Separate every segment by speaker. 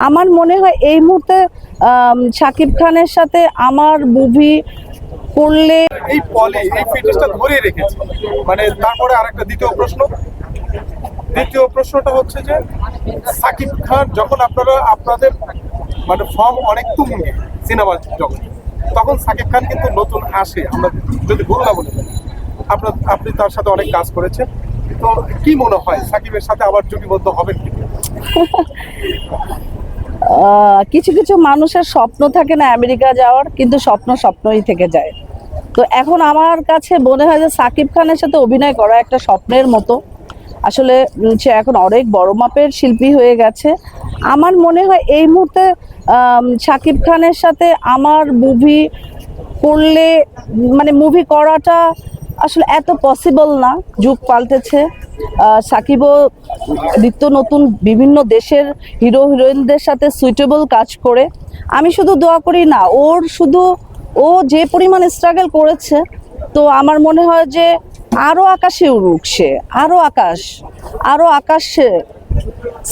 Speaker 1: আমার মনে হয় এই মুহূর্তে শাকিব খানের সাথে আমার মুভি করলে
Speaker 2: এই পলি এই ফিটনেসটা ধরে রেখেছে। মানে তারপরে আরেকটা দ্বিতীয় প্রশ্ন। দ্বিতীয় প্রশ্নটা হচ্ছে যে সাকিব খান যখন আপনারা আপনাদের মানে ফর্ম অনেক তুঙ্গে সিনেমা জগতে তখন সাকিব খান কিন্তু নতুন আসে। আমরা যদি ভুল না বলি আপনার আপনি তার সাথে অনেক কাজ করেছেন। তো কি মনে হয় সাকিবের সাথে আবার জুটিবদ্ধ হবেন কি
Speaker 1: কিছু কিছু মানুষের স্বপ্ন থাকে না আমেরিকা যাওয়ার, কিন্তু স্বপ্ন স্বপ্নই থেকে যায়। তো এখন আমার কাছে মনে হয় যে সাকিব খানের সাথে অভিনয় করা একটা স্বপ্নের মতো। আসলে সে এখন অনেক বড় মাপের শিল্পী হয়ে গেছে। আমার মনে হয় এই মুহূর্তে সাকিব খানের সাথে আমার মুভি করলে মানে মুভি করাটা আসলে এত পসিবল না। যুগ পাল্টেছে। সাকিবও নিত্য নতুন বিভিন্ন দেশের হিরো হিরোইনদের সাথে সুইটেবল কাজ করে। আমি শুধু দোয়া করি না, ওর শুধু, ও যে পরিমাণ স্ট্রাগল করেছে, তো আমার মনে হয় যে আরও আকাশে উড়ুক সে, আরও আকাশ আরও আকাশে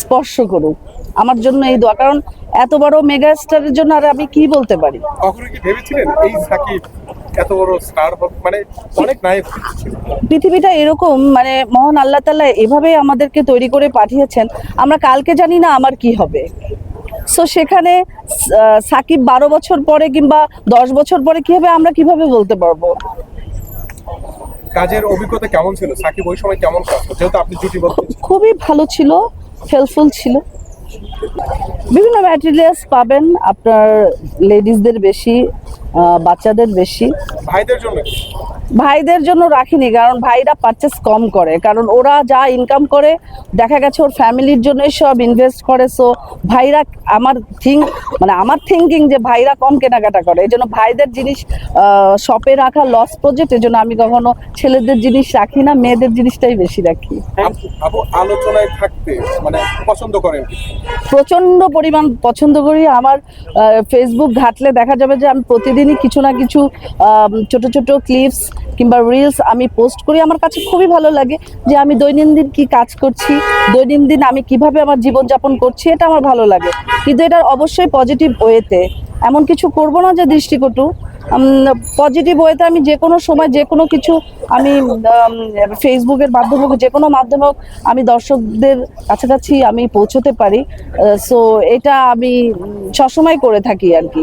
Speaker 1: স্পর্শ করুক। আমার জন্য এই দোয়া, কারণ এত বড় মেগা স্টারের জন্য আর আমি কি বলতে পারি?
Speaker 2: কখনো কি ভেবেছিলেন এই সাকিব এত বড় স্টার মানে অনেক নায়ক
Speaker 1: পৃথিবীটা এরকম মানে মহান আল্লাহ তাআলা এভাবে আমাদেরকে তৈরি করে পাঠিয়েছেন আমরা কালকে জানি না আমার কি হবে। সো সেখানে সাকিব বারো বছর পরে কিংবা দশ বছর পরে কি হবে আমরা কীভাবে বলতে পারব?
Speaker 2: কাজের অভিজ্ঞতা কেমন ছিল? সাকিব ওই সময় কেমন কাজ যেহেতু আপনি জুটিবদ্ধ ছিলেন।
Speaker 1: খুবই ভালো ছিল হেল্পফুল ছিল। বিভিন্ন ম্যাটেরিয়ালস পাবেন আপনার লেডিসদের বেশি। বাচ্চাদের বেশি।
Speaker 2: ভাইদের জন্য
Speaker 1: ভাইদের জন্য রাখিনি কারণ ভাইরা পারচেস কম করে। কারণ ওরা যা ইনকাম করে দেখা গেছে ওর ফ্যামিলির জন্য সব ইনভেস্ট করে। সো ভাইরা আমার থিঙ্ক মানে আমার থিঙ্কিং যে ভাইরা কম কেনাকাটা করে। এই জন্য ভাইদের জিনিস শপে রাখা লস প্রজেক্ট এই জন্য আমি কখনো ছেলেদের জিনিস রাখি না মেয়েদের জিনিসটাই বেশি রাখি।
Speaker 2: আলোচনায় থাকতে মানে পছন্দ করেন
Speaker 1: প্রচণ্ড পরিমাণ পছন্দ করি। আমার ফেসবুক ঘাটলে দেখা যাবে যে আমি প্রতিদিনই কিছু না কিছু ছোট ছোট ক্লিপস কিংবা রিলস আমি পোস্ট করি। আমার কাছে খুবই ভালো লাগে যে আমি দৈনন্দিন কি কাজ করছি দৈনন্দিন আমি কীভাবে আমার জীবনযাপন করছি এটা আমার ভালো লাগে। কিন্তু এটা অবশ্যই পজিটিভ ওয়েতে এমন কিছু করব না যে দৃষ্টিকটু। পজিটিভ ওয়েতে আমি যে কোনো সময় যে কোনো কিছু আমি ফেসবুকের মাধ্যমে হোক, যে কোনো মাধ্যমে হোক, আমি দর্শকদের কাছাকাছি আমি পৌঁছতে পারি। সো এটা আমি সবসময় করে থাকি আর কি।